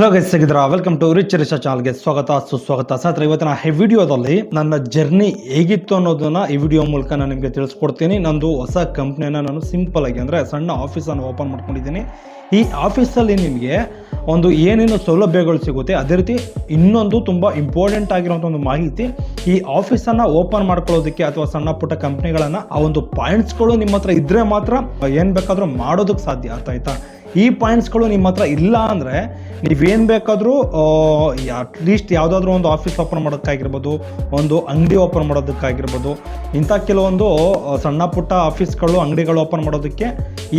Hello guys ಸಿಗಿದ್ರ welcome to rich ರಿಚ ಚಾನಲ್ಗೆ ಸ್ವಾಗತ, ಸುಸ್ವಾಗತ. ಸರ್ ಇವತ್ತಿನ ಈ ವಿಡಿಯೋದಲ್ಲಿ ನನ್ನ ಜರ್ನಿ ಹೇಗಿತ್ತು ಅನ್ನೋದನ್ನ ಈ ವಿಡಿಯೋ ಮೂಲಕ ನಾನು ನಿಮಗೆ ತಿಳಿಸ್ಕೊಡ್ತೀನಿ. ನಂದು ಹೊಸ ಕಂಪ್ನಿನ ನಾನು ಸಿಂಪಲ್ ಆಗಿ ಅಂದರೆ ಸಣ್ಣ ಆಫೀಸನ್ನು ಓಪನ್ ಮಾಡ್ಕೊಂಡಿದ್ದೀನಿ. ಈ ಆಫೀಸಲ್ಲಿ ನಿಮಗೆ ಒಂದು ಏನೇನು ಸೌಲಭ್ಯಗಳು ಸಿಗುತ್ತೆ, ಅದೇ ರೀತಿ ಇನ್ನೊಂದು ತುಂಬ ಇಂಪಾರ್ಟೆಂಟ್ ಆಗಿರುವಂಥ ಒಂದು ಮಾಹಿತಿ, ಈ ಆಫೀಸನ್ನು ಓಪನ್ ಮಾಡ್ಕೊಳ್ಳೋದಕ್ಕೆ ಅಥವಾ ಸಣ್ಣ ಪುಟ್ಟ ಕಂಪ್ನಿಗಳನ್ನು ಆ ಒಂದು ಪಾಯಿಂಟ್ಸ್ಗಳು ನಿಮ್ಮ ಹತ್ರ ಇದ್ದರೆ ಮಾತ್ರ ಏನು ಬೇಕಾದರೂ ಮಾಡೋದಕ್ಕೆ ಸಾಧ್ಯ ಅರ್ಥ ಆಯ್ತಾ? ಈ ಪಾಯಿಂಟ್ಸ್ಗಳು ನಿಮ್ಮ ಹತ್ರ ಇಲ್ಲ ಅಂದರೆ ನೀವೇನು ಬೇಕಾದರೂ ಅಟ್ಲೀಸ್ಟ್ ಯಾವುದಾದ್ರೂ ಒಂದು ಆಫೀಸ್ ಓಪನ್ ಮಾಡೋದಕ್ಕಾಗಿರ್ಬೋದು, ಒಂದು ಅಂಗಡಿ ಓಪನ್ ಮಾಡೋದಕ್ಕಾಗಿರ್ಬೋದು, ಇಂಥ ಕೆಲವೊಂದು ಸಣ್ಣ ಪುಟ್ಟ ಆಫೀಸ್ಗಳು ಅಂಗಡಿಗಳು ಓಪನ್ ಮಾಡೋದಕ್ಕೆ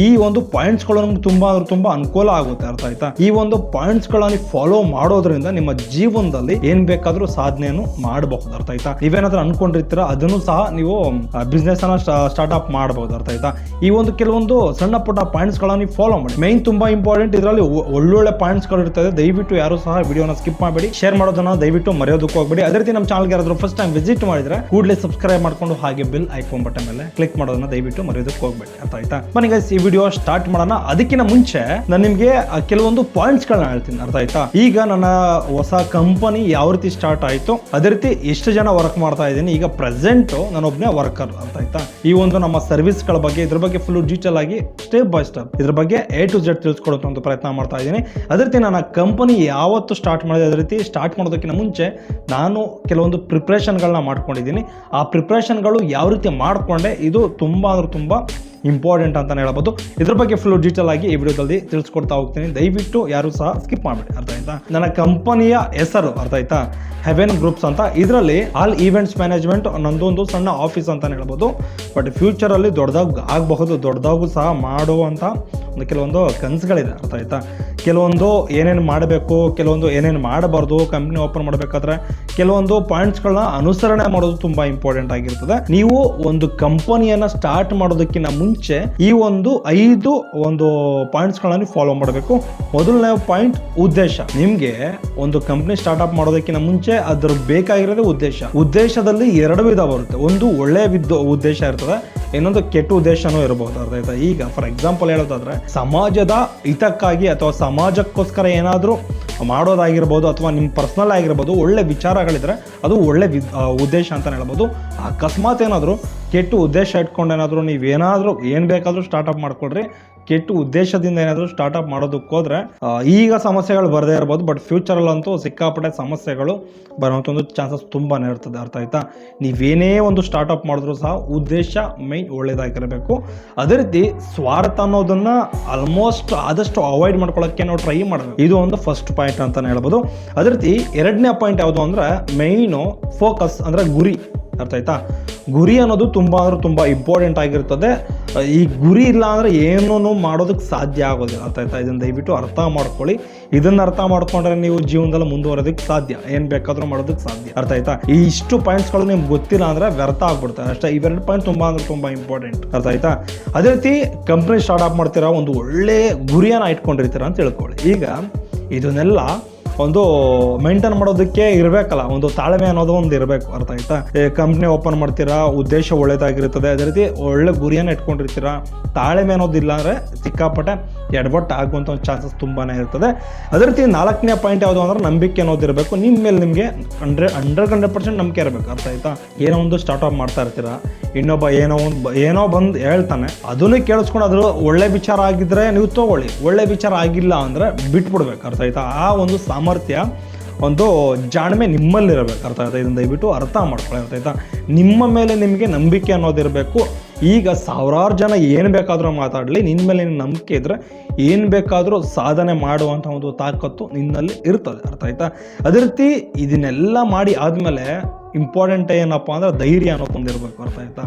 ಈ ಒಂದು ಪಾಯಿಂಟ್ಸ್ಗಳು ನಮ್ಗೆ ತುಂಬ ಅಂದ್ರೆ ತುಂಬ ಅನುಕೂಲ ಆಗುತ್ತೆ, ಅರ್ಥ ಆಯ್ತಾ? ಈ ಒಂದು ಪಾಯಿಂಟ್ಸ್ಗಳನ್ನು ಫಾಲೋ ಮಾಡೋದ್ರಿಂದ ನಿಮ್ಮ ಜೀವನದಲ್ಲಿ ಏನು ಬೇಕಾದರೂ ಸಾಧನೆಯನ್ನು ಮಾಡಬಹುದು, ಅರ್ಥ ಆಯ್ತಾ? ನೀವೇನಾದ್ರೂ ಅನ್ಕೊಂಡಿರ್ತೀರ, ಅದನ್ನು ಸಹ ನೀವು ಬಿಸ್ನೆಸ್ ಅನ್ನ ಸ್ಟಾರ್ಟ್ ಅಪ್ ಮಾಡಬಹುದು, ಅರ್ಥ ಆಯ್ತಾ? ಈ ಒಂದು ಕೆಲವೊಂದು ಸಣ್ಣ ಪುಟ್ಟ ನೀವು ಫಾಲೋ ಮಾಡಿ. ಮೈನ್ ತುಂಬಾ ಇಂಪಾರ್ಟೆಂಟ್ ಇದರಲ್ಲಿ ಒಳ್ಳೊಳ್ಳೆ ಪಾಯಿಂಟ್ಸ್ಗಳಿರ್ತದೆ ದಯವಿಟ್ಟು ಯಾರು ಸಹ ವಿಡಿಯೋನ ಸ್ಕಿಪ್ ಮಾಡಬೇಡಿ. ಶೇರ್ ಮಾಡೋದನ್ನ ದಯವಿಟ್ಟು ಮರೆಯೋದಕ್ಕೆ ಹೋಗ್ಬೇಡಿ ಅದೇ ರೀತಿ ನಮ್ಮ ಚಾನಲ್ಗೆ ಯಾರಾದರೂ ಫಸ್ಟ್ ಟೈಮ್ ವಿಸಿಟ್ ಮಾಡಿದ್ರೆ ಕೂಡಲೇ ಸಬ್ಸ್ಕ್ರೈಬ್ ಮಾಡ್ಕೊಂಡು ಹಾಗೆ ಬಿಲ್ ಐಕೋನ್ ಬಟನ್ ಮೇಲೆ ಕ್ಲಿಕ್ ಮಾಡೋದನ್ನ ದಯವಿಟ್ಟು ಮರೆಯೋದಕ್ಕೆ ಹೋಗ್ಬೇಡಿ ಅಂತ ಆಯ್ತಾ? ಬನ್ನಿ ಗೈಸ್ ಈ ವಿಡಿಯೋ ಸ್ಟಾರ್ಟ್ ಮಾಡೋಣ. ಅದಕ್ಕಿಂತ ಮುಂಚೆ ನಾನು ನಿಮಗೆ ಕೆಲವೊಂದು ಪಾಯಿಂಟ್ಸ್ಗಳನ್ನ ಹೇಳ್ತೀನಿ. ಅರ್ಥ ಆಯ್ತಾ? ಈಗ ನನ್ನ ಹೊಸ ಕಂಪನಿ ಯಾವ ರೀತಿ ಸ್ಟಾರ್ಟ್ ಆಯಿತು, ಅದೇ ರೀತಿ ಎಷ್ಟು ಜನ ವರ್ಕ್ ಮಾಡ್ತಾ ಇದ್ದೀನಿ, ಈಗ ಪ್ರೆಸೆಂಟ್ ನಾನೊಬ್ಬನೇ ವರ್ಕರ್ ಅಂತ ಆಯ್ತಾ? ಈ ಒಂದು ನಮ್ಮ ಸರ್ವಿಸ್ಗಳ ಬಗ್ಗೆ, ಇದ್ರ ಬಗ್ಗೆ ಫುಲ್ ಡೀಟೇಲ್ ಆಗಿ ಸ್ಟೆಪ್ ಬೈ ಸ್ಟೆಪ್ ಇದ್ರ ಬಗ್ಗೆ ಎ ಟು ಜೆಡ್ ತಿಳಿಸ್ಕೊಡೋಕೆ ಒಂದು ಪ್ರಯತ್ನ ಮಾಡ್ತಾ ಇದ್ದೀನಿ. ಅದೇ ರೀತಿ ನನ್ನ ಕಂಪನಿ ಯಾವತ್ತು ಸ್ಟಾರ್ಟ್ ಮಾಡಿದೆ, ಅದೇ ರೀತಿ ಸ್ಟಾರ್ಟ್ ಮಾಡೋದಕ್ಕಿಂತ ಮುಂಚೆ ನಾನು ಕೆಲವೊಂದು ಪ್ರಿಪ್ರೇಷನ್ಗಳನ್ನ ಮಾಡ್ಕೊಂಡಿದ್ದೀನಿ. ಆ ಪ್ರಿಪ್ರೇಷನ್ಗಳು ಯಾವ ರೀತಿ ಮಾಡಿಕೊಂಡೆ, ಇದು ತುಂಬ ಅಂದ್ರೆ ತುಂಬ ಇಂಪಾರ್ಟೆಂಟ್ ಅಂತಲೇ ಹೇಳ್ಬೋದು. ಇದ್ರ ಬಗ್ಗೆ ಫುಲ್ ಡೀಟೇಲ್ ಆಗಿ ಈ ವಿಡಿಯೋದಲ್ಲಿ ತಿಳಿಸ್ಕೊಡ್ತಾ ಹೋಗ್ತೀನಿ. ದಯವಿಟ್ಟು ಯಾರು ಸಹ ಸ್ಕಿಪ್ ಮಾಡಬೇಡಿ. ಅರ್ಥ ಆಯ್ತಾ? ನನ್ನ ಕಂಪನಿಯ ಹೆಸರು, ಅರ್ಥ ಆಯ್ತಾ? ಹೆವೆನ್ ಗ್ರೂಪ್ಸ್ ಅಂತ. ಇದರಲ್ಲಿ ಆಲ್ ಈವೆಂಟ್ಸ್ ಮ್ಯಾನೇಜ್ಮೆಂಟ್ ನಂದೊಂದು ಸಣ್ಣ ಆಫೀಸ್ ಅಂತಲೇ ಹೇಳ್ಬೋದು. ಬಟ್ ಫ್ಯೂಚರಲ್ಲಿ ದೊಡ್ಡದಾಗಿ ಆಗಬಹುದು, ದೊಡ್ಡದಾಗೂ ಸಹ ಮಾಡುವಂಥ ಒಂದು ಕೆಲವೊಂದು ಕನಸುಗಳಿದೆ. ಅರ್ಥ ಆಯ್ತಾ? ಕೆಲವೊಂದು ಏನೇನು ಮಾಡಬೇಕು, ಕೆಲವೊಂದು ಏನೇನು ಮಾಡಬಾರ್ದು ಕಂಪ್ನಿ ಓಪನ್ ಮಾಡಬೇಕಾದ್ರೆ ಕೆಲವೊಂದು ಪಾಯಿಂಟ್ಸ್ಗಳನ್ನ ಅನುಸರಣೆ ಮಾಡೋದು ತುಂಬಾ ಇಂಪಾರ್ಟೆಂಟ್ ಆಗಿರ್ತದೆ. ನೀವು ಒಂದು ಕಂಪನಿಯನ್ನ ಸ್ಟಾರ್ಟ್ ಮಾಡೋದಕ್ಕಿಂತ ಮುಂಚೆ ಈ ಒಂದು ಐದು ಒಂದು ಪಾಯಿಂಟ್ಸ್ಗಳನ್ನ ಫಾಲೋ ಮಾಡಬೇಕು. ಮೊದಲನೇ ಪಾಯಿಂಟ್ ಉದ್ದೇಶ. ನಿಮಗೆ ಒಂದು ಕಂಪ್ನಿ ಸ್ಟಾರ್ಟ್ ಅಪ್ ಮಾಡೋದಕ್ಕಿಂತ ಮುಂಚೆ ಅದ್ರ ಬೇಕಾಗಿರೋದೇ ಉದ್ದೇಶ. ಉದ್ದೇಶದಲ್ಲಿ ಎರಡು ವಿಧ ಬರುತ್ತೆ. ಒಂದು ಒಳ್ಳೆಯ ಉದ್ದೇಶ ಇರ್ತದೆ ಇನ್ನೊಂದು ಕೆಟ್ಟ ಉದ್ದೇಶನೂ ಇರಬಹುದು ಅರ್ಥ ಆಯ್ತಾ? ಈಗ ಫಾರ್ ಎಕ್ಸಾಂಪಲ್ ಹೇಳೋದಾದ್ರೆ, ಸಮಾಜದ ಹಿತಕ್ಕಾಗಿ ಅಥವಾ ಸಮಾಜಕ್ಕೋಸ್ಕರ ಏನಾದರೂ ಮಾಡೋದಾಗಿರ್ಬೋದು ಅಥವಾ ನಿಮ್ಮ ಪರ್ಸ್ನಲ್ ಆಗಿರ್ಬೋದು, ಒಳ್ಳೆ ವಿಚಾರಗಳಿದ್ರೆ ಅದು ಒಳ್ಳೆ ಉದ್ದೇಶ ಅಂತ ಹೇಳ್ಬೋದು. ಅಕಸ್ಮಾತ್ ಏನಾದರೂ ಕೆಟ್ಟ ಉದ್ದೇಶ ಇಟ್ಕೊಂಡು ಏನಾದರೂ ನೀವೇನಾದರೂ ಏನು ಬೇಕಾದರೂ ಸ್ಟಾರ್ಟಪ್ ಮಾಡ್ಕೊಳ್ರಿ. ಕೆಟ್ಟ ಉದ್ದೇಶದಿಂದ ಏನಾದರೂ ಸ್ಟಾರ್ಟಪ್ ಮಾಡೋದಕ್ಕೋದ್ರೆ ಈಗ ಸಮಸ್ಯೆಗಳು ಬರದೇ ಇರ್ಬೋದು ಬಟ್ ಫ್ಯೂಚರಲ್ಲಂತೂ ಸಿಕ್ಕಾಪಟ್ಟೆ ಸಮಸ್ಯೆಗಳು ಬರೋಂಥ ಒಂದು ಚಾನ್ಸಸ್ ತುಂಬಾನೇ ಇರ್ತದೆ. ಅರ್ಥ ಆಯ್ತಾ? ನೀವೇನೇ ಒಂದು ಸ್ಟಾರ್ಟಪ್ ಮಾಡಿದ್ರು ಸಹ ಉದ್ದೇಶ ಮೈನ್ ಒಳ್ಳೇದಾಗಿರಬೇಕು. ಅದೇ ರೀತಿ ಸ್ವಾರ್ಥ ಅನ್ನೋದನ್ನ ಆಲ್ಮೋಸ್ಟ್ ಆದಷ್ಟು ಅವಾಯ್ಡ್ ಮಾಡ್ಕೊಳ್ಳೋಕ್ಕೆ ನಾವು ಟ್ರೈ ಮಾಡಬೇಕು. ಇದು ಒಂದು ಫಸ್ಟ್ ಪಾಯಿಂಟ್ ಅಂತಾನೆ ಹೇಳ್ಬೋದು. ಅದೇ ರೀತಿ ಎರಡನೇ ಪಾಯಿಂಟ್ ಯಾವುದು ಅಂದ್ರೆ ಮೈನು ಫೋಕಸ್ ಅಂದ್ರೆ ಗುರಿ. ಅರ್ಥ ಆಯ್ತಾ? ಗುರಿ ಅನ್ನೋದು ತುಂಬ ಅಂದ್ರೆ ತುಂಬ ಇಂಪಾರ್ಟೆಂಟ್ ಆಗಿರ್ತದೆ. ಈ ಗುರಿ ಇಲ್ಲ ಅಂದರೆ ಏನೂ ಮಾಡೋದಕ್ಕೆ ಸಾಧ್ಯ ಆಗೋದಿಲ್ಲ. ಅರ್ಥ ಆಯ್ತಾ? ಇದನ್ನು ದಯವಿಟ್ಟು ಅರ್ಥ ಮಾಡ್ಕೊಳ್ಳಿ. ಇದನ್ನು ಅರ್ಥ ಮಾಡ್ಕೊಂಡ್ರೆ ನೀವು ಜೀವನದಲ್ಲಿ ಮುಂದುವರೋದಕ್ಕೆ ಸಾಧ್ಯ. ಏನು ಬೇಕಾದರೂ ಮಾಡೋದಕ್ಕೆ ಸಾಧ್ಯ. ಅರ್ಥ ಆಯ್ತಾ? ಈ ಇಷ್ಟು ಪಾಯಿಂಟ್ಸ್ಗಳು ನಿಮ್ಗೆ ಗೊತ್ತಿಲ್ಲ ಅಂದರೆ ವ್ಯರ್ಥ ಆಗ್ಬಿಡ್ತಾರೆ ಅಷ್ಟೇ, ಇವೆರಡು ಪಾಯಿಂಟ್ ತುಂಬ ಅಂದರೆ ತುಂಬ ಇಂಪಾರ್ಟೆಂಟ್ ಅರ್ಥ ಆಯ್ತಾ? ಅದೇ ರೀತಿ ಕಂಪ್ನಿ ಸ್ಟಾರ್ಟ್ ಅಪ್ ಮಾಡ್ತೀರಾ? ಒಂದು ಒಳ್ಳೆ ಗುರಿಯನ್ನು ಇಟ್ಕೊಂಡಿರ್ತೀರಾ ಅಂತ ತಿಳ್ಕೊಳ್ಳಿ. ಈಗ ಇದನ್ನೆಲ್ಲ ಒಂದು ಮೇಂಟೈನ್ ಮಾಡೋದಕ್ಕೆ ಇರಬೇಕಲ್ಲ, ಒಂದು ತಾಳ್ಮೆ ಅನ್ನೋದು ಒಂದು ಇರಬೇಕು, ಅರ್ಥ ಆಯ್ತಾ? ಕಂಪ್ನಿ ಓಪನ್ ಮಾಡ್ತೀರಾ, ಉದ್ದೇಶ ಒಳ್ಳೇದಾಗಿರ್ತದೆ, ಅದೇ ರೀತಿ ಒಳ್ಳೆ ಗುರಿಯನ್ನು ಇಟ್ಕೊಂಡಿರ್ತೀರಾ, ತಾಳ್ಮೆ ಅನ್ನೋದಿಲ್ಲ ಅಂದರೆ ಸಿಕ್ಕಾಪಟ್ಟೆ ಎಡವಟ್ಟು ಆಗುವಂಥ ಒಂದು ಚಾನ್ಸಸ್ ತುಂಬಾ ಇರ್ತದೆ. ಅದೇ ರೀತಿ ನಾಲ್ಕನೇ ಪಾಯಿಂಟ್ ಯಾವುದು ಅಂದ್ರೆ ನಂಬಿಕೆ ಅನ್ನೋದು ಇರಬೇಕು. ನಿಮ್ಮ ಮೇಲೆ ನಿಮಗೆ ಹಂಡ್ರೆಡ್ ಹಂಡ್ರೆಡ್ ಹಂಡ್ರೆಡ್ ಪರ್ಸೆಂಟ್ ನಂಬಿಕೆ ಇರಬೇಕು, ಅರ್ಥ ಆಯ್ತಾ? ಏನೋ ಒಂದು ಸ್ಟಾರ್ಟ್ಅಪ್ ಮಾಡ್ತಾ ಇರ್ತೀರಾ, ಇನ್ನೊಬ್ಬ ಏನೋ ಒಂದು ಏನೋ ಬಂದು ಹೇಳ್ತಾನೆ, ಅದನ್ನು ಕೇಳಿಸ್ಕೊಂಡು ಅದ್ರ ಒಳ್ಳೆ ವಿಚಾರ ಆಗಿದ್ರೆ ನೀವು ತಗೊಳ್ಳಿ, ಒಳ್ಳೆ ವಿಚಾರ ಆಗಿಲ್ಲ ಅಂದರೆ ಬಿಟ್ಬಿಡ್ಬೇಕು, ಅರ್ಥ ಆಯ್ತಾ? ಆ ಒಂದು ಸಾಮರ್ಥ್ಯ ಒಂದು ಜಾಣ್ಮೆ ನಿಮ್ಮಲ್ಲಿರಬೇಕು, ಅರ್ಥ ಆಯ್ತಾ? ಇದನ್ನು ದಯವಿಟ್ಟು ಅರ್ಥ ಮಾಡ್ಕೊಳ್ಳಿ, ಅರ್ಥ ಆಯ್ತಾ? ನಿಮ್ಮ ಮೇಲೆ ನಿಮಗೆ ನಂಬಿಕೆ ಅನ್ನೋದಿರಬೇಕು. ಈಗ ಸಾವಿರಾರು ಜನ ಏನು ಬೇಕಾದರೂ ಮಾತಾಡಲಿ ನಿನ್ನ ಮೇಲೆ ನಂಬಿಕೆ ಇದ್ದರೆ ಏನು ಬೇಕಾದರೂ ಸಾಧನೆ ಮಾಡುವಂಥ ಒಂದು ತಾಕತ್ತು ನಿನ್ನಲ್ಲಿ ಇರ್ತದೆ. ಅರ್ಥ ಆಯ್ತಾ? ಅದೇ ರೀತಿ ಇದನ್ನೆಲ್ಲ ಮಾಡಿ ಆದಮೇಲೆ ಇಂಪಾರ್ಟೆಂಟ್ ಏನಪ್ಪ ಅಂದ್ರೆ ಧೈರ್ಯ ಅನ್ನೋದೊಂದಿರ್ಬೇಕು ಅರ್ಥ ಆಯ್ತಾ?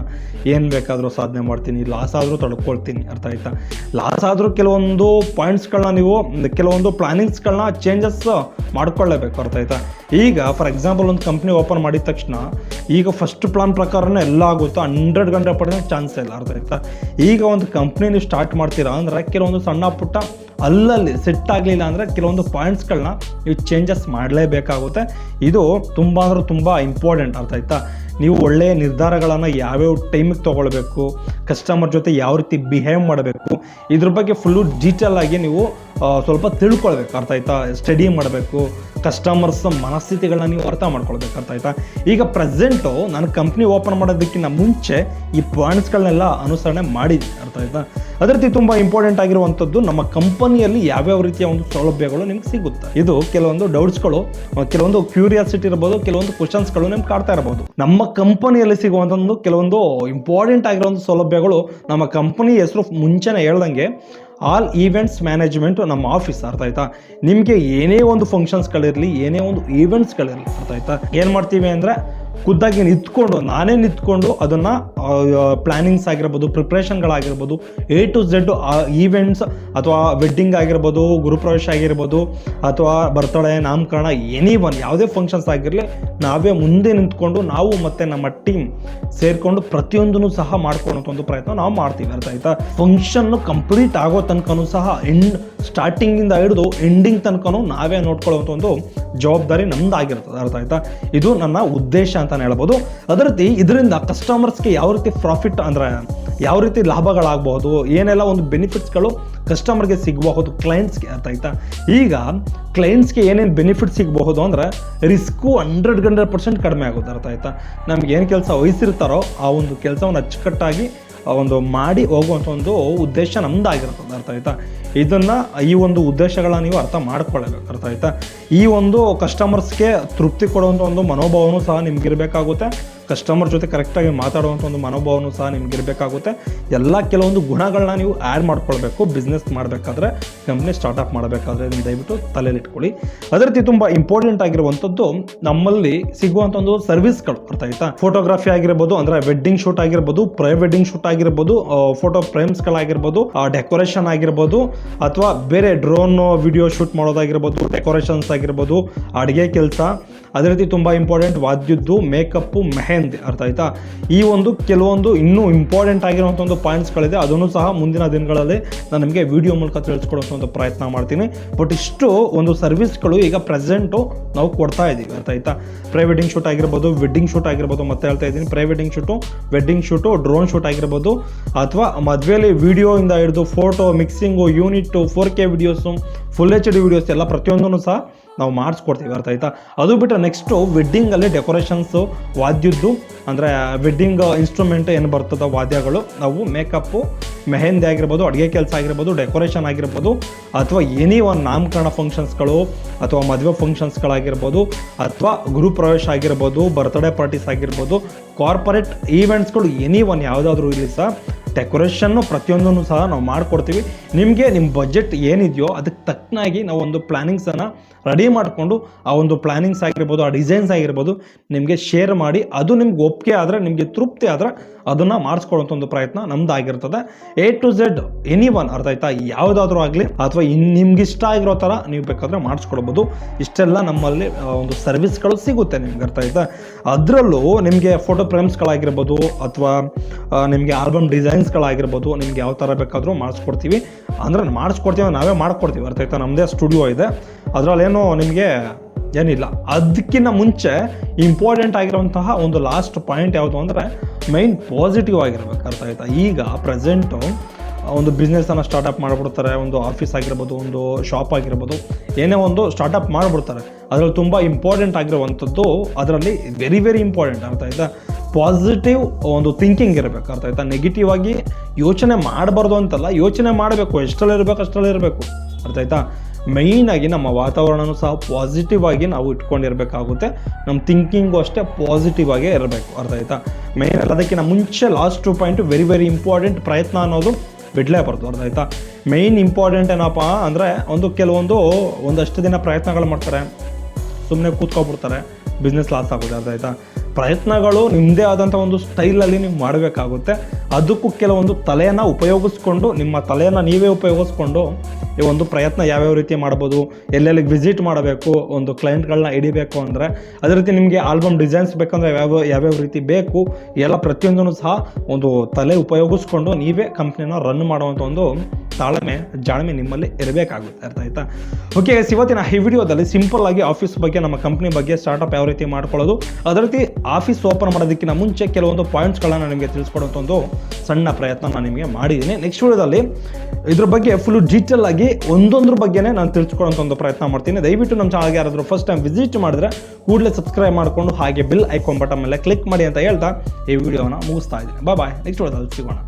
ಏನು ಬೇಕಾದರೂ ಸಾಧನೆ ಮಾಡ್ತೀನಿ ಲಾಸ್ ಆದರೂ ತಡ್ಕೊಳ್ತೀನಿ. ಅರ್ಥ ಆಯ್ತಾ? ಲಾಸ್ ಆದರೂ ಕೆಲವೊಂದು ಪಾಯಿಂಟ್ಸ್ಗಳನ್ನ ನೀವು, ಕೆಲವೊಂದು ಪ್ಲಾನಿಂಗ್ಸ್ಗಳನ್ನ ಚೇಂಜಸ್ ಮಾಡ್ಕೊಳ್ಳೇಬೇಕು. ಅರ್ಥ ಆಯ್ತಾ? ಈಗ ಫಾರ್ ಎಕ್ಸಾಂಪಲ್ ಒಂದು ಕಂಪ್ನಿ ಓಪನ್ ಮಾಡಿದ ತಕ್ಷಣ, ಈಗ ಫಸ್ಟ್ ಪ್ಲಾನ್ ಪ್ರಕಾರನೇ ಎಲ್ಲ ಆಗುತ್ತೋ ಹಂಡ್ರೆಡ್ ಗಂಟೆ ಪರ್ಸೆಂಟ್ ಚಾನ್ಸ್ ಇಲ್ಲ ಅರ್ಥ ಆಯ್ತಾ ಈಗ ಒಂದು ಕಂಪ್ನಿ ಸ್ಟಾರ್ಟ್ ಮಾಡ್ತೀರಾ ಅಂದ್ರೆ ಕೆಲವೊಂದು ಸಣ್ಣ ಪುಟ್ಟ ಅಲ್ಲಲ್ಲಿ ಸೆಟ್ ಆಗಲಿಲ್ಲ ಅಂದರೆ ಕೆಲವೊಂದು ಪಾಯಿಂಟ್ಸ್ಗಳನ್ನ ನೀವು ಚೇಂಜಸ್ ಮಾಡಲೇಬೇಕಾಗುತ್ತೆ. ಇದು ತುಂಬ ಅಂದ್ರೆ ತುಂಬ ಇಂಪಾರ್ಟೆಂಟ್ ಅರ್ಥ ಆಯ್ತಾ? ನೀವು ಒಳ್ಳೆಯ ನಿರ್ಧಾರಗಳನ್ನು ಯಾವ್ಯಾವ ಟೈಮಿಗೆ ತೊಗೊಳ್ಬೇಕು ಕಸ್ಟಮರ್ ಜೊತೆ ಯಾವ ರೀತಿ ಬಿಹೇವ್ ಮಾಡಬೇಕು, ಇದ್ರ ಬಗ್ಗೆ ಫುಲ್ಲು ಡೀಟೇಲ್ ಆಗಿ ನೀವು ಸ್ವಲ್ಪ ತಿಳ್ಕೊಳ್ಬೇಕು ಅರ್ಥ ಆಯ್ತಾ? ಸ್ಟಡಿ ಮಾಡಬೇಕು ಕಸ್ಟಮರ್ಸ್ ಮನಸ್ಥಿತಿಗಳನ್ನ ನೀವು ಅರ್ಥ ಮಾಡ್ಕೊಳ್ಬೇಕು ಅರ್ಥ ಆಯ್ತಾ? ಈಗ ಪ್ರೆಸೆಂಟು ನಾನು ಕಂಪ್ನಿ ಓಪನ್ ಮಾಡೋದಕ್ಕಿಂತ ಮುಂಚೆ ಈ ಪಾಯಿಂಟ್ಸ್ಗಳನ್ನೆಲ್ಲ ಅನುಸರಣೆ ಮಾಡಿದ್ದೀನಿ ಅರ್ಥ ಆಯ್ತಾ? ಅದೇ ರೀತಿ ತುಂಬ ಇಂಪಾರ್ಟೆಂಟ್ ಆಗಿರುವಂಥದ್ದು ನಮ್ಮ ಕಂಪನಿಯಲ್ಲಿ ಯಾವ್ಯಾವ ರೀತಿಯ ಒಂದು ಸೌಲಭ್ಯಗಳು ನಿಮ್ಗೆ ಸಿಗುತ್ತೆ. ಇದು ಕೆಲವೊಂದು ಡೌಟ್ಸ್ಗಳು ಕೆಲವೊಂದು ಕ್ಯೂರಿಯಾಸಿಟಿ ಇರ್ಬೋದು, ಕೆಲವೊಂದು ಕ್ವಶನ್ಸ್ಗಳು ನಿಮ್ಗೆ ಕಾಡ್ತಾ ಇರಬಹುದು ನಮ್ಮ ಕಂಪನಿಯಲ್ಲಿ ಸಿಗುವಂಥದ್ದು ಕೆಲವೊಂದು ಇಂಪಾರ್ಟೆಂಟ್ ಆಗಿರುವಂಥ ಸೌಲಭ್ಯಗಳು ನಮ್ಮ ಕಂಪನಿ ಹೆಸರು ಮುಂಚೆನೇ ಹೇಳ್ದಂಗೆ ಆಲ್ ಈವೆಂಟ್ಸ್ ಮ್ಯಾನೇಜ್ಮೆಂಟ್ ನಮ್ಮ ಆಫೀಸ್ ಅರ್ಥ ಆಯ್ತಾ? ನಿಮಗೆ ಏನೇ ಒಂದು ಫಂಕ್ಷನ್ಸ್ಗಳಿರಲಿ ಏನೇ ಒಂದು ಈವೆಂಟ್ಸ್ಗಳಿರಲಿ ಅರ್ಥ ಆಯ್ತಾ? ಏನು ಮಾಡ್ತೀವಿ ಅಂದರೆ ಖುದ್ದಾಗಿ ನಿಂತ್ಕೊಂಡು, ನಾನೇ ನಿಂತ್ಕೊಂಡು ಅದನ್ನು ಪ್ಲ್ಯಾನಿಂಗ್ಸ್ ಆಗಿರ್ಬೋದು ಪ್ರಿಪ್ರೇಷನ್ಗಳಾಗಿರ್ಬೋದು ಎ ಟು ಝೆಡ್ ಈವೆಂಟ್ಸ್ ಅಥವಾ ವೆಡ್ಡಿಂಗ್ ಆಗಿರ್ಬೋದು ಗುರುಪ್ರವೇಶ ಆಗಿರ್ಬೋದು, ಅಥವಾ ಬರ್ತಡೆ ನಾಮಕರಣ ಎನಿ ಒನ್ ಯಾವುದೇ ಫಂಕ್ಷನ್ಸ್ ಆಗಿರಲಿ, ನಾವೇ ಮುಂದೆ ನಿಂತ್ಕೊಂಡು, ನಾವು ಮತ್ತು ನಮ್ಮ ಟೀಮ್ ಸೇರಿಕೊಂಡು ಪ್ರತಿಯೊಂದನ್ನು ಸಹ ಮಾಡ್ಕೊಳ್ಳೋಂಥ ಒಂದು ಪ್ರಯತ್ನ ನಾವು ಮಾಡ್ತೀವಿ, ಅರ್ಥ ಆಯ್ತಾ? ಫಂಕ್ಷನ್ನು ಕಂಪ್ಲೀಟ್ ಆಗೋ ತನಕನೂ ಸಹ ಎಂಡ್ ಸ್ಟಾರ್ಟಿಂಗಿಂದ ಹಿಡಿದು ಎಂಡಿಂಗ್ ತನಕನೂ ನಾವೇ ನೋಡ್ಕೊಳ್ಳೋಂಥ ಒಂದು ಜವಾಬ್ದಾರಿ ನಮ್ದು ಆಗಿರ್ತದೆ ಅರ್ಥ ಆಯ್ತಾ? ಇದು ನನ್ನ ಉದ್ದೇಶ ಅಂತಾನೆ ಹೇಳ್ಬೋದು. ಅದೇ ರೀತಿ ಇದರಿಂದ ಕಸ್ಟಮರ್ಸ್ಗೆ ಯಾವ ರೀತಿ ಪ್ರಾಫಿಟ್ ಅಂದ್ರೆ ಯಾವ ರೀತಿ ಲಾಭಗಳಾಗಬಹುದು ಏನೆಲ್ಲ ಒಂದು ಬೆನಿಫಿಟ್ಸ್ಗಳು ಕಸ್ಟಮರ್ಗೆ ಸಿಗಬಹುದು ಕ್ಲೈಂಟ್ಸ್ಗೆ ಅರ್ಥ ಆಯ್ತಾ? ಈಗ ಕ್ಲೈಂಟ್ಸ್ಗೆ ಏನೇನು ಬೆನಿಫಿಟ್ ಸಿಗಬಹುದು ಅಂದರೆ ರಿಸ್ಕು ಹಂಡ್ರೆಡ್ ಹಂಡ್ರೆಡ್ ಪರ್ಸೆಂಟ್ ಕಡಿಮೆ ಆಗುತ್ತೆ ಅರ್ಥ ಆಯ್ತಾ? ನಮ್ಗೆ ಏನು ಕೆಲಸ ವಹಿಸಿರ್ತಾರೋ ಆ ಒಂದು ಕೆಲಸವನ್ನು ಅಚ್ಚುಕಟ್ಟಾಗಿ ಒಂದು ಮಾಡಿ ಹೋಗುವಂಥ ಒಂದು ಉದ್ದೇಶ ನಮ್ಮದಾಗಿರ್ತದೆ ಅರ್ಥ ಆಯ್ತಾ? ಇದನ್ನು ಈ ಒಂದು ಉದ್ದೇಶಗಳನ್ನ ನೀವು ಅರ್ಥ ಮಾಡ್ಕೊಳ್ಳಬೇಕು, ಅರ್ಥ ಆಯ್ತಾ? ಈ ಒಂದು ಕಸ್ಟಮರ್ಸ್ಗೆ ತೃಪ್ತಿ ಕೊಡುವಂಥ ಒಂದು ಮನೋಭಾವನೂ ಸಹ ನಿಮ್ಗೆ ಇರಬೇಕಾಗುತ್ತೆ ಕಸ್ಟಮರ್ ಜೊತೆ ಕರೆಕ್ಟಾಗಿ ಮಾತಾಡುವಂಥ ಒಂದು ಮನೋಭಾವನೂ ಸಹ ನಿಮ್ಗೆ ಇರಬೇಕಾಗುತ್ತೆ ಎಲ್ಲ ಕೆಲವೊಂದು ಗುಣಗಳನ್ನ ನೀವು ಆ್ಯಡ್ ಮಾಡ್ಕೊಳ್ಬೇಕು ಬಿಸ್ನೆಸ್ ಮಾಡಬೇಕಾದ್ರೆ ಕಂಪ್ನಿ ಸ್ಟಾರ್ಟಪ್ ಮಾಡಬೇಕಾದ್ರೆ ಇದನ್ನು ದಯವಿಟ್ಟು ತಲೆಯಲ್ಲಿ ಇಟ್ಕೊಳ್ಳಿ. ಅದೇ ರೀತಿ ತುಂಬ ಇಂಪಾರ್ಟೆಂಟ್ ಆಗಿರುವಂಥದ್ದು ನಮ್ಮಲ್ಲಿ ಸಿಗುವಂಥ ಒಂದು ಸರ್ವಿಸ್ಗಳು ಅರ್ಥ ಆಯ್ತಾ? ಫೋಟೋಗ್ರಫಿ ಆಗಿರ್ಬೋದು, ಅಂದರೆ ವೆಡ್ಡಿಂಗ್ ಶೂಟ್ ಆಗಿರ್ಬೋದು ಪ್ರೈ ವೆಡ್ಡಿಂಗ್ ಶೂಟ್ ಆಗಿರ್ಬೋದು ಫೋಟೋ ಫ್ರೇಮ್ಸ್ಗಳಾಗಿರ್ಬೋದು ಡೆಕೋರೇಷನ್ ಆಗಿರ್ಬೋದು, ಅಥವಾ ಬೇರೆ ಡ್ರೋನ್ ವಿಡಿಯೋ ಶೂಟ್ ಮಾಡೋದಾಗಿರ್ಬೋದು ಡೆಕೋರೇಷನ್ಸ್ ಆಗಿರ್ಬೋದು, ಅಡುಗೆ ಕೆಲಸ. ಅದೇ ರೀತಿ ತುಂಬ ಇಂಪಾರ್ಟೆಂಟ್ ವಾದ್ಯದ್ದು ಮೇಕಪ್ಪು ಮೆಹಂದಿ ಅರ್ಥ ಆಯ್ತಾ? ಈ ಒಂದು ಕೆಲವೊಂದು ಇನ್ನೂ ಇಂಪಾರ್ಟೆಂಟ್ ಆಗಿರುವಂಥ ಒಂದು ಪಾಯಿಂಟ್ಸ್ಗಳಿದೆ ಅದನ್ನು ಸಹ ಮುಂದಿನ ದಿನಗಳಲ್ಲಿ ನಾನು ನಿಮಗೆ ವಿಡಿಯೋ ಮೂಲಕ ಒಂದು ಪ್ರಯತ್ನ ಮಾಡ್ತೀನಿ. ಬಟ್ ಇಷ್ಟು ಒಂದು ಸರ್ವಿಸ್ಗಳು ಈಗ ಪ್ರೆಸೆಂಟು ನಾವು ಕೊಡ್ತಾ ಇದ್ದೀವಿ ಅರ್ಥ ಆಯ್ತಾ? ಪ್ರೀ ಶೂಟ್ ಆಗಿರ್ಬೋದು ವೆಡ್ಡಿಂಗ್ ಶೂಟ್ ಆಗಿರ್ಬೋದು ಮತ್ತೆ ಹೇಳ್ತಾ ಇದ್ದೀನಿ. Pre shoot wedding shoot drone shoot ಆಗಿರ್ಬೋದು, ಅಥವಾ ಮದುವೆಯಲ್ಲಿ ವಿಡಿಯೋಯಿಂದ ಹಿಡಿದು photo mixing unit four K videos full H D videos ಎಲ್ಲ ಪ್ರತಿಯೊಂದನ್ನು ಸಹ ನಾವು ಮಾಡಿಸ್ಕೊಡ್ತೀವಿ, ಅರ್ಥ ಆಯ್ತಾ? ಅದು ಬಿಟ್ಟರೆ ನೆಕ್ಸ್ಟು ವೆಡ್ಡಿಂಗಲ್ಲಿ ಡೆಕೋರೇಷನ್ಸು ವಾದ್ಯದ್ದು, ಅಂದರೆ ವೆಡ್ಡಿಂಗ್ ಇನ್ಸ್ಟ್ರೂಮೆಂಟ್ ಏನು ಬರ್ತದೆ ವಾದ್ಯಗಳು, ನಾವು ಮೇಕಪ್ಪು ಮೆಹಂದಿ ಆಗಿರ್ಬೋದು, ಅಡುಗೆ ಕೆಲಸ ಆಗಿರ್ಬೋದು ಡೆಕೋರೇಷನ್ ಆಗಿರ್ಬೋದು, ಅಥವಾ ಎನಿ ಒಂದು ನಾಮಕರಣ ಫಂಕ್ಷನ್ಸ್ಗಳು ಅಥವಾ ಮದುವೆ ಫಂಕ್ಷನ್ಸ್ಗಳಾಗಿರ್ಬೋದು ಅಥವಾ ಗೃಹಪ್ರವೇಶ ಆಗಿರ್ಬೋದು ಬರ್ತ್ಡೇ ಪಾರ್ಟೀಸ್ ಆಗಿರ್ಬೋದು ಕಾರ್ಪೊರೇಟ್ ಈವೆಂಟ್ಸ್ಗಳು ಎನಿ ಒನ್ ಯಾವುದಾದ್ರೂ ಇರಲಿ ಸಹ ಡೆಕೋರೇಷನ್ನು ಪ್ರತಿಯೊಂದನ್ನು ಸಹ ನಾವು ಮಾಡಿಕೊಡ್ತೀವಿ. ನಿಮಗೆ ನಿಮ್ಮ ಬಜೆಟ್ ಏನಿದೆಯೋ ಅದಕ್ಕೆ ತಕ್ಕನಾಗಿ ನಾವು ಒಂದು ಪ್ಲ್ಯಾನಿಂಗ್ಸನ್ನು ರೆಡಿ ಮಾಡಿಕೊಂಡು ಆ ಒಂದು ಪ್ಲ್ಯಾನಿಂಗ್ಸ್ ಆಗಿರ್ಬೋದು, ಆ ಡಿಸೈನ್ಸ್ ಆಗಿರ್ಬೋದು ನಿಮಗೆ ಶೇರ್ ಮಾಡಿ, ಅದು ನಿಮ್ಗೆ ಒಪ್ಪಿಗೆ ಆದರೆ, ನಿಮಗೆ ತೃಪ್ತಿ ಆದರೆ ಅದನ್ನು ಮಾಡಿಸ್ಕೊಳ್ಳೋಂಥ ಒಂದು ಪ್ರಯತ್ನ ನಮ್ದು ಆಗಿರ್ತದೆ A to Z any one ಅರ್ಥ ಆಯ್ತಾ? ಯಾವುದಾದ್ರೂ ಆಗಲಿ, ಅಥವಾ ನಿಮ್ಗೆ ಇಷ್ಟ ಆಗಿರೋ ಥರ ನೀವು ಬೇಕಾದರೆ ಮಾಡಿಸ್ಕೊಡ್ಬೋದು ಇಷ್ಟೆಲ್ಲ ನಮ್ಮಲ್ಲಿ ಒಂದು ಸರ್ವಿಸ್ಗಳು ಸಿಗುತ್ತೆ ನಿಮ್ಗೆ, ಅರ್ಥ ಆಯ್ತಾ? ಅದರಲ್ಲೂ ನಿಮಗೆ ಫೋಟೋ ಫ್ರೇಮ್ಸ್ಗಳಾಗಿರ್ಬೋದು, ಅಥವಾ ನಿಮಗೆ ಆಲ್ಬಮ್ ಡಿಸೈನ್ಸ್ಗಳಾಗಿರ್ಬೋದು, ನಿಮ್ಗೆ ಯಾವ ಥರ ಬೇಕಾದರೂ ಮಾಡಿಸ್ಕೊಡ್ತೀವಿ. ಅಂದ್ರೆ ಮಾಡಿಸ್ಕೊಡ್ತೀವಿ, ನಾವೇ ಮಾಡ್ಕೊಡ್ತೀವಿ, ಅರ್ಥ ಆಯ್ತಾ? ನಮ್ಮದೇ ಸ್ಟುಡಿಯೋ ಇದೆ. ಅದರಲ್ಲೇನು ನಿಮಗೆ ಏನಿಲ್ಲ. ಅದಕ್ಕಿಂತ ಮುಂಚೆ ಇಂಪಾರ್ಟೆಂಟ್ ಆಗಿರುವಂತಹ ಒಂದು ಲಾಸ್ಟ್ ಪಾಯಿಂಟ್ ಯಾವುದು ಅಂದರೆ ಮೈನ್ ಪಾಸಿಟಿವ್ ಆಗಿರ್ಬೇಕು, ಅರ್ಥ ಆಯ್ತಾ? ಈಗ ಪ್ರೆಸೆಂಟು ಒಂದು ಬಿಸ್ನೆಸ್ಸನ್ನು ಸ್ಟಾರ್ಟಪ್ ಮಾಡಿಬಿಡ್ತಾರೆ, ಒಂದು ಆಫೀಸ್ ಆಗಿರ್ಬೋದು, ಒಂದು ಶಾಪ್ ಆಗಿರ್ಬೋದು, ಏನೇ ಒಂದು ಸ್ಟಾರ್ಟಪ್ ಮಾಡಿಬಿಡ್ತಾರೆ. ಅದರಲ್ಲಿ ತುಂಬ ಇಂಪಾರ್ಟೆಂಟ್ ಆಗಿರುವಂಥದ್ದು ಅದರಲ್ಲಿ ವೆರಿ ವೆರಿ ಇಂಪಾರ್ಟೆಂಟ್ ಅರ್ಥ ಆಯ್ತಾ? ಪಾಸಿಟಿವ್ ಒಂದು ಥಿಂಕಿಂಗ್ ಇರಬೇಕು, ಅರ್ಥ ಆಯ್ತಾ? ನೆಗೆಟಿವ್ ಆಗಿ ಯೋಚನೆ ಮಾಡಬಾರ್ದು ಅಂತಲ್ಲ, ಯೋಚನೆ ಮಾಡಬೇಕು ಎಷ್ಟರಲ್ಲಿ ಇರಬೇಕು ಅಷ್ಟರಲ್ಲಿ ಇರಬೇಕು ಅರ್ಥ ಆಯ್ತಾ? ಮೈನಾಗಿ ನಮ್ಮ ವಾತಾವರಣನೂ ಸಹ ಪಾಸಿಟಿವ್ ಆಗಿ ನಾವು ಇಟ್ಕೊಂಡಿರಬೇಕಾಗುತ್ತೆ. ನಮ್ಮ ಥಿಂಕಿಂಗು ಅಷ್ಟೇ ಪಾಸಿಟಿವ್ ಆಗೇ ಇರಬೇಕು, ಅರ್ಥ ಆಯ್ತಾ? ಮೈನ್ ಅದಕ್ಕಿಂತ ಮುಂಚೆ last two point very very important ಪ್ರಯತ್ನ ಅನ್ನೋದು ಬಿಡಲೇಬಾರ್ದು, ಅರ್ಥ ಆಯ್ತಾ? ಮೇಯ್ನ್ ಇಂಪಾರ್ಟೆಂಟ್ ಏನಪ್ಪ ಅಂದರೆ ಒಂದು ಕೆಲವೊಂದು ಒಂದಷ್ಟು ದಿನ ಪ್ರಯತ್ನಗಳು ಮಾಡ್ತಾರೆ. ಸುಮ್ಮನೆ ಕೂತ್ಕೊಬಿಡ್ತಾರೆ. ಬಿಸ್ನೆಸ್ ಲಾಸ್ ಆಗುತ್ತೆ ಅರ್ಥ ಆಯ್ತಾ? ಪ್ರಯತ್ನಗಳು ನಿಮ್ಮದೇ ಆದಂಥ ಒಂದು ಸ್ಟೈಲಲ್ಲಿ ನೀವು ಮಾಡಬೇಕಾಗುತ್ತೆ. ಅದಕ್ಕೂ ಕೆಲವೊಂದು ತಲೆಯನ್ನು ಉಪಯೋಗಿಸ್ಕೊಂಡು, ನಿಮ್ಮ ತಲೆಯನ್ನು ನೀವೇ ಉಪಯೋಗಿಸ್ಕೊಂಡು ಈ ಒಂದು ಪ್ರಯತ್ನ ಯಾವ್ಯಾವ ರೀತಿ ಮಾಡ್ಬೋದು, ಎಲ್ಲೆಲ್ಲಿಗೆ ವಿಸಿಟ್ ಮಾಡಬೇಕು, ಒಂದು ಕ್ಲೈಂಟ್ಗಳನ್ನ ಹಿಡಿಬೇಕು ಅಂದರೆ, ಅದೇ ರೀತಿ ನಿಮಗೆ ಆಲ್ಬಮ್ ಡಿಸೈನ್ಸ್ ಬೇಕಂದರೆ ಯಾವ ಯಾವ್ಯಾವ ರೀತಿ ಬೇಕು, ಎಲ್ಲ ಪ್ರತಿಯೊಂದನ್ನು ಸಹ ಒಂದು ತಲೆ ಉಪಯೋಗಿಸ್ಕೊಂಡು ನೀವೇ ಕಂಪ್ನಿನ ರನ್ ಮಾಡುವಂಥ ಒಂದು ತಾಳ್ಮೆ ಜಾಳ್ಮೆ ನಿಮ್ಮಲ್ಲಿ ಇರಬೇಕಾಗುತ್ತೆ, ಅರ್ಥ ಆಯ್ತಾ? ಓಕೆ ಇವತ್ತಿನ ಈ ವಿಡಿಯೋದಲ್ಲಿ ಸಿಂಪಲ್ ಆಗಿ ಆಫೀಸ್ ಬಗ್ಗೆ, ನಮ್ಮ ಕಂಪ್ನಿ ಬಗ್ಗೆ ಸ್ಟಾರ್ಟಪ್ ಯಾವ ರೀತಿ ಮಾಡ್ಕೊಳ್ಳೋದು, ಅದೇ ರೀತಿ ಆಫೀಸ್ ಓಪನ್ ಮಾಡೋದಕ್ಕಿಂತ ಮುಂಚೆ ಕೆಲವೊಂದು ಪಾಯಿಂಟ್ಸ್ಗಳನ್ನು ನಿಮಗೆ ತಿಳಿಸ್ಕೊಡುವಂಥ ಒಂದು ಸಣ್ಣ ಪ್ರಯತ್ನ ನಾನು ನಿಮಗೆ ಮಾಡಿದ್ದೀನಿ. ನೆಕ್ಸ್ಟ್ ವಿಡಿಯೋದಲ್ಲಿ ಇದ್ರ ಬಗ್ಗೆ ಫುಲ್ ಡೀಟೇಲ್ ಆಗಿ ಆಗಿ ಒಂದೊಂದ್ರ ಬಗ್ಗೆನೇ ನಾನು ತಿಳ್ಸ್ಕೊಳ್ಳೋಂಥ ಒಂದು ಪ್ರಯತ್ನ ಮಾಡ್ತೀನಿ. ದಯವಿಟ್ಟು ನಮ್ಮ ಚಾನಲ್ಗೆ ಯಾರಾದರೂ ಫಸ್ಟ್ ಟೈಮ್ ವಿಸಿಟ್ ಮಾಡಿದ್ರೆ ಕೂಡಲೇ ಸಬ್ಸ್ಕ್ರೈಬ್ ಮಾಡಿಕೊಂಡು ಹಾಗೆ ಬಿಲ್ ಐಕಾನ್ ಬಟನ್ ಮೇಲೆ ಕ್ಲಿಕ್ ಮಾಡಿ ಅಂತ ಹೇಳ್ತಾ ಈ ವಿಡಿಯೋನ ಮುಗಿಸ್ತಾ ಇದ್ದೀನಿ. ಬಾಯ್ ನೆಕ್ಸ್ಟ್ ವಿಡಿಯೋದಲ್ಲಿ ಸಿಗೋಣ.